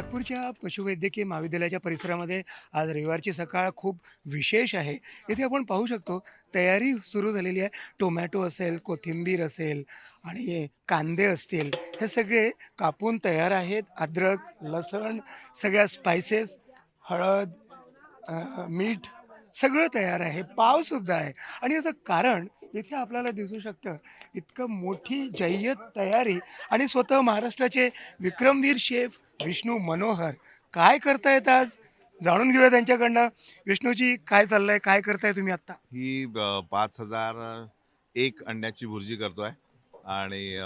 नागपूरच्या पशुवैद्यकीय महाविद्यालयाच्या परिसरामध्ये आज रविवारची सकाळ खूप विशेष आहे. इथे आपण पाहू शकतो तयारी सुरू झालेली आहे. टोमॅटो असेल कोथिंबीर असेल आणि कांदे असतील हे सगळे कापून तयार आहेत. अद्रक लसण सगळ्या स्पायसेस हळद मीठ सगळं तयार आहे. पावसुद्धा आहे. आणि याचं कारण इथे आपल्याला दिसू शकतं. इतकं मोठी जय्यत तयारी आणि स्वतः महाराष्ट्राचे विक्रमवीर शेफ विष्णू मनोहर. काय करतायत आज? जाणून घेऊया त्यांच्याकडनं. विष्णूजी काय चाललंय? काय करताय तुम्ही आत्ता? ही पाच हजार एक अंड्याची भुर्जी करतोय. आणि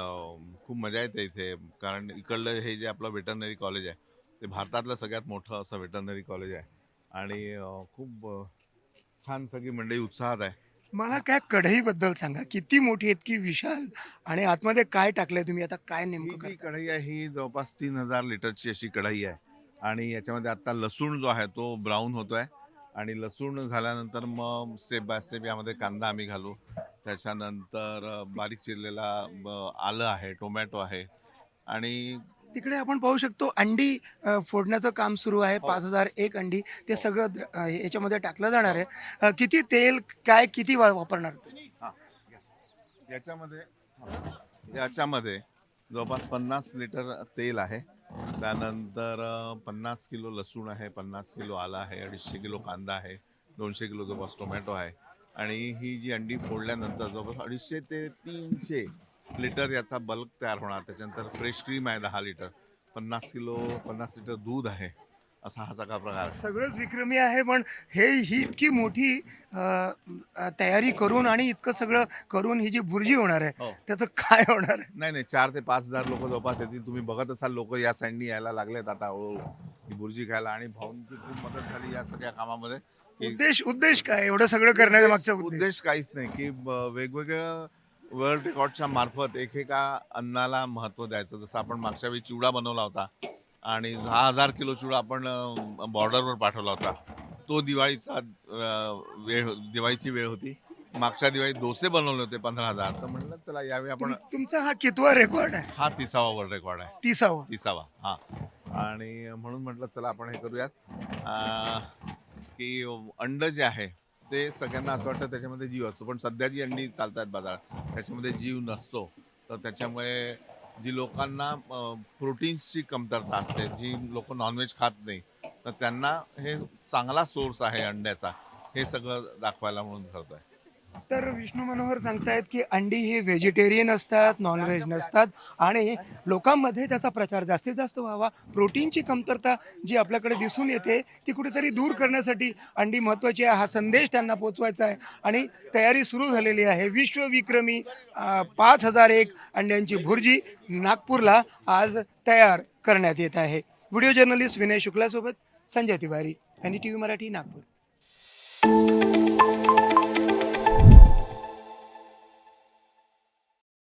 खूप मजा येते इथे. कारण इकडलं हे जे आपलं वेटरनरी कॉलेज आहे ते भारतातलं सगळ्यात मोठं असं वेटरनरी कॉलेज आहे. आणि खूप छान सगळी मंडळी उत्साहात आहे. मला काय कढईबद्दल सांगा. किती मोठी इतकी विशाल आणि आतमध्ये काय टाकलंय तुम्ही? आता काय ही नेमकं जी करताय? कढई आहे ही जवळपास तीन हजार लिटरची अशी कढई आहे. आणि याच्यामध्ये आता लसूण जो आहे तो ब्राऊन होतोय. आणि लसूण झाल्यानंतर मग स्टेप बाय स्टेप यामध्ये कांदा आम्ही घालू. त्याच्यानंतर अं, बारीक चिरलेला ब- आलं आहे टोमॅटो आहे. आणि तिकडे आपण पाहू शकतो अंडी अ, फोडण्याचं काम सुरू आहे हो. पाच हजार एक अंडी ते हो. सगळं द्र- अ, याच्यामध्ये टाकलं जाणार आहे अ, किती तेल काय किती वा- वापरणार? याच्यामध्ये याच्यामध्ये जवळपास पन्नास लिटर तेल आहे त्यानंतर अं, पन्नास किलो लसूण आहे पन्नास किलो आलं आहे अडीचशे किलो कांदा आहे दोनशे किलो जवळपास टोमॅटो आहे आणि ही जी अंडी फोडल्यानंतर जवळपास अडीचशे ते तीनशे लिटर याचा बल्क तयार होणार. त्याच्यानंतर फ्रेश क्रीम आहे दहा लिटर. पन्नास किलो पन्नास लिटर दूध आहे असा हा सगळा प्रकार सगळंच विक्रमी आहे पण हे ही इतकी मोठी अ, तयारी करून आणि इतकं सगळं करून ही जी भुर्जी होणार आहे हो. त्याचं काय होणार आहे? नाही नाही चार ते पाच हजार लोक जवळपास येतील. तुम्ही बघत असाल लोक या साईडनी यायला लागलेत आता हळूहळू ही बुर्जी खायला आणि भाऊंची खूप मदत झाली या सगळ्या कामामध्ये. की उद्देश उद्देश काय? एवढं सगळं करण्याचा मागचा उद्देश. उद्देश उद्देश काहीच नाही की ब- वेगवेगळ्या वर्ल्ड रेकॉर्डच्या मार्फत एकेका अन्नाला महत्त्व द्यायचं. जसं आपण मागच्या वेळी चिवडा बनवला होता आणि दहा हजार किलो चिवडा आपण बॉर्डरवर पाठवला होता. तो दिवाळीचा वेळ दिवाळीची वेळ होती. मागच्या दिवाळीत डोसे बनवले होते पंधरा हजार. तर म्हणलं चला यावेळी आपण तुम- तुमचा हा कितवा रेकॉर्ड आहे? हा तिसावा वर्ल्ड रेकॉर्ड आहे. तिसावा. तिसावा हा. आणि म्हणून म्हटलं चला आपण हे करूयात. की अंड जे आहे ते सगळ्यांना असं वाटतं त्याच्यामध्ये जीव असतो. पण सध्या जी अंडी चालतात बाजार त्याच्यामध्ये जीव नसतो. तर त्याच्यामुळे जी लोकांना प्रोटीन्सची कमतरता असते जी लोक नॉनव्हेज खात नाही तर त्यांना हे चांगला सोर्स आहे अंड्याचा हे सगळं दाखवायला म्हणून करतोय तर विष्णू मनोहर सांगतायत की अंडी ही व्हेजिटेरियन असतात नॉनव्हेज नसतात आणि लोकांमध्ये त्याचा प्रचार जास्तीत जास्त व्हावा. प्रोटीनची कमतरता जी आपल्याकडे दिसून येते ती कुठेतरी दूर करण्यासाठी अंडी महत्त्वाची आहे. हा संदेश त्यांना पोचवायचा आहे. आणि तयारी सुरू झालेली आहे. विश्वविक्रमी पाच हजार एक अंड्यांची भुर्जी नागपूरला आज तयार करण्यात येत आहे. Video journalist Vinay शुक्लासोबत Sanjay Tiwari N T V Marathi Nagpur.